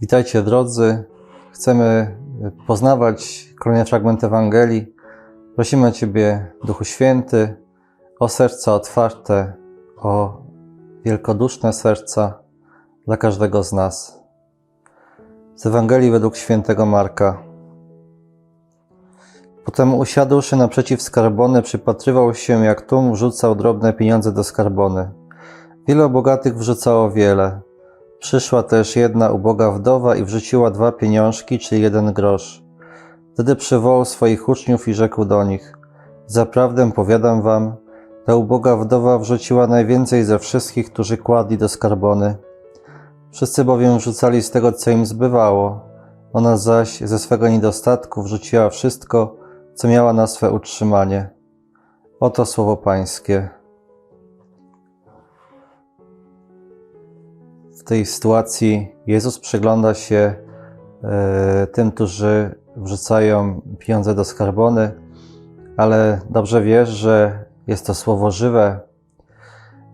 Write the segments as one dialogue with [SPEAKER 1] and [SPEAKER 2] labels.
[SPEAKER 1] Witajcie drodzy. Chcemy poznawać kolejne fragmenty Ewangelii. Prosimy Ciebie, Duchu Święty, o serca otwarte, o wielkoduszne serca dla każdego z nas. Z Ewangelii według świętego Marka. Potem usiadłszy naprzeciw skarbony, przypatrywał się, jak tłum wrzucał drobne pieniądze do skarbony. Wielu bogatych wrzucało wiele. Przyszła też jedna uboga wdowa i wrzuciła dwa pieniążki, czy jeden grosz. Wtedy przywołał swoich uczniów i rzekł do nich: Zaprawdę powiadam wam, ta uboga wdowa wrzuciła najwięcej ze wszystkich, którzy kładli do skarbony. Wszyscy bowiem wrzucali z tego, co im zbywało. Ona zaś ze swego niedostatku wrzuciła wszystko, co miała na swe utrzymanie. Oto słowo Pańskie. W tej sytuacji Jezus przygląda się e, tym, którzy wrzucają pieniądze do skarbony, ale dobrze wiesz, że jest to słowo żywe.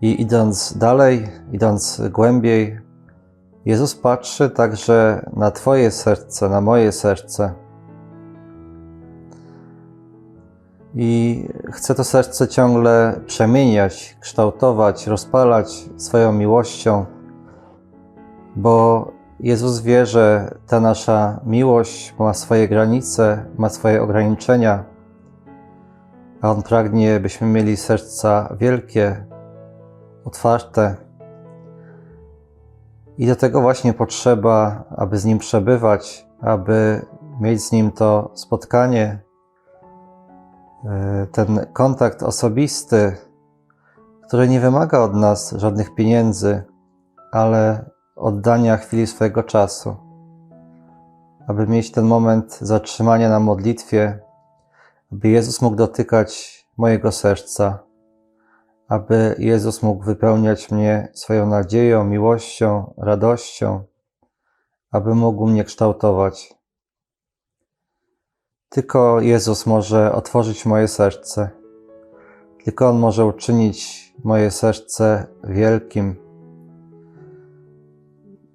[SPEAKER 1] I idąc dalej, idąc głębiej, Jezus patrzy także na Twoje serce, na moje serce. I chce to serce ciągle przemieniać, kształtować, rozpalać swoją miłością, bo Jezus wie, że ta nasza miłość ma swoje granice, ma swoje ograniczenia, a On pragnie, byśmy mieli serca wielkie, otwarte. I do tego właśnie potrzeba, aby z Nim przebywać, aby mieć z Nim to spotkanie, e, ten kontakt osobisty, który nie wymaga od nas żadnych pieniędzy, ale oddania chwili swojego czasu, aby mieć ten moment zatrzymania na modlitwie, aby Jezus mógł dotykać mojego serca, aby Jezus mógł wypełniać mnie swoją nadzieją, miłością, radością, aby mógł mnie kształtować. Tylko Jezus może otworzyć moje serce. Tylko On może uczynić moje serce wielkim.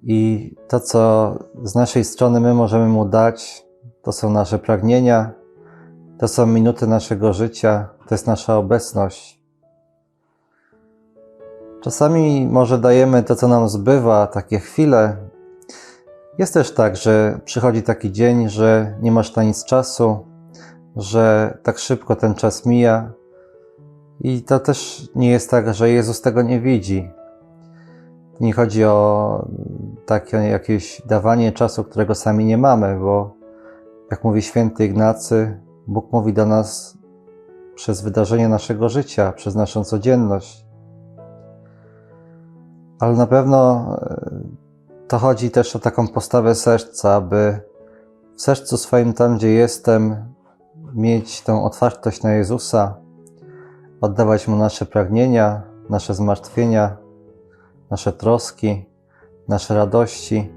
[SPEAKER 1] I to, co z naszej strony my możemy Mu dać, to są nasze pragnienia, to są minuty naszego życia, to jest nasza obecność. Czasami może dajemy to, co nam zbywa, takie chwile. Jest też tak, że przychodzi taki dzień, że nie masz na nic czasu, że tak szybko ten czas mija. I to też nie jest tak, że Jezus tego nie widzi. Nie chodzi o takie jakieś dawanie czasu, którego sami nie mamy, bo jak mówi święty Ignacy, Bóg mówi do nas przez wydarzenie naszego życia, przez naszą codzienność. Ale na pewno e, to chodzi też o taką postawę serca, aby w sercu swoim, tam gdzie jestem, mieć tą otwartość na Jezusa, oddawać Mu nasze pragnienia, nasze zmartwienia, nasze troski, nasze radości,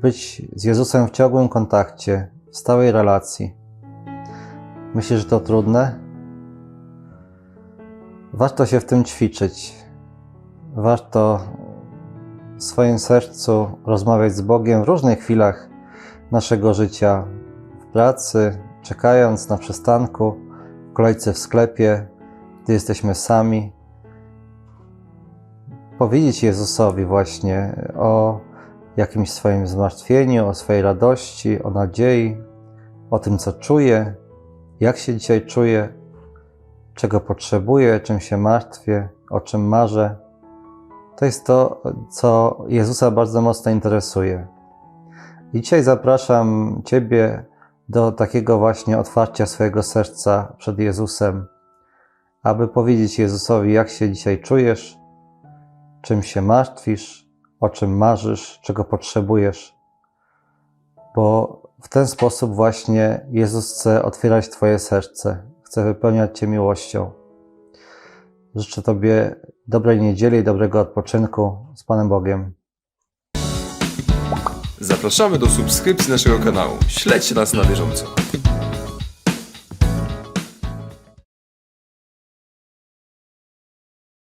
[SPEAKER 1] być z Jezusem w ciągłym kontakcie, w stałej relacji. Myślisz, że to trudne? Warto się w tym ćwiczyć. Warto w swoim sercu rozmawiać z Bogiem w różnych chwilach naszego życia, w pracy, czekając na przystanku, w kolejce w sklepie, gdy jesteśmy sami. Powiedzieć Jezusowi właśnie o jakimś swoim zmartwieniu, o swojej radości, o nadziei, o tym, co czuję, jak się dzisiaj czuję, czego potrzebuję, czym się martwię, o czym marzę. To jest to, co Jezusa bardzo mocno interesuje. I dzisiaj zapraszam Ciebie do takiego właśnie otwarcia swojego serca przed Jezusem, aby powiedzieć Jezusowi, jak się dzisiaj czujesz, czym się martwisz, o czym marzysz, czego potrzebujesz. Bo w ten sposób właśnie Jezus chce otwierać Twoje serce, chce wypełniać Cię miłością. Życzę Tobie dobrej niedzieli dobrego odpoczynku z Panem Bogiem.
[SPEAKER 2] Zapraszamy do subskrypcji naszego kanału. Śledźcie nas na bieżąco.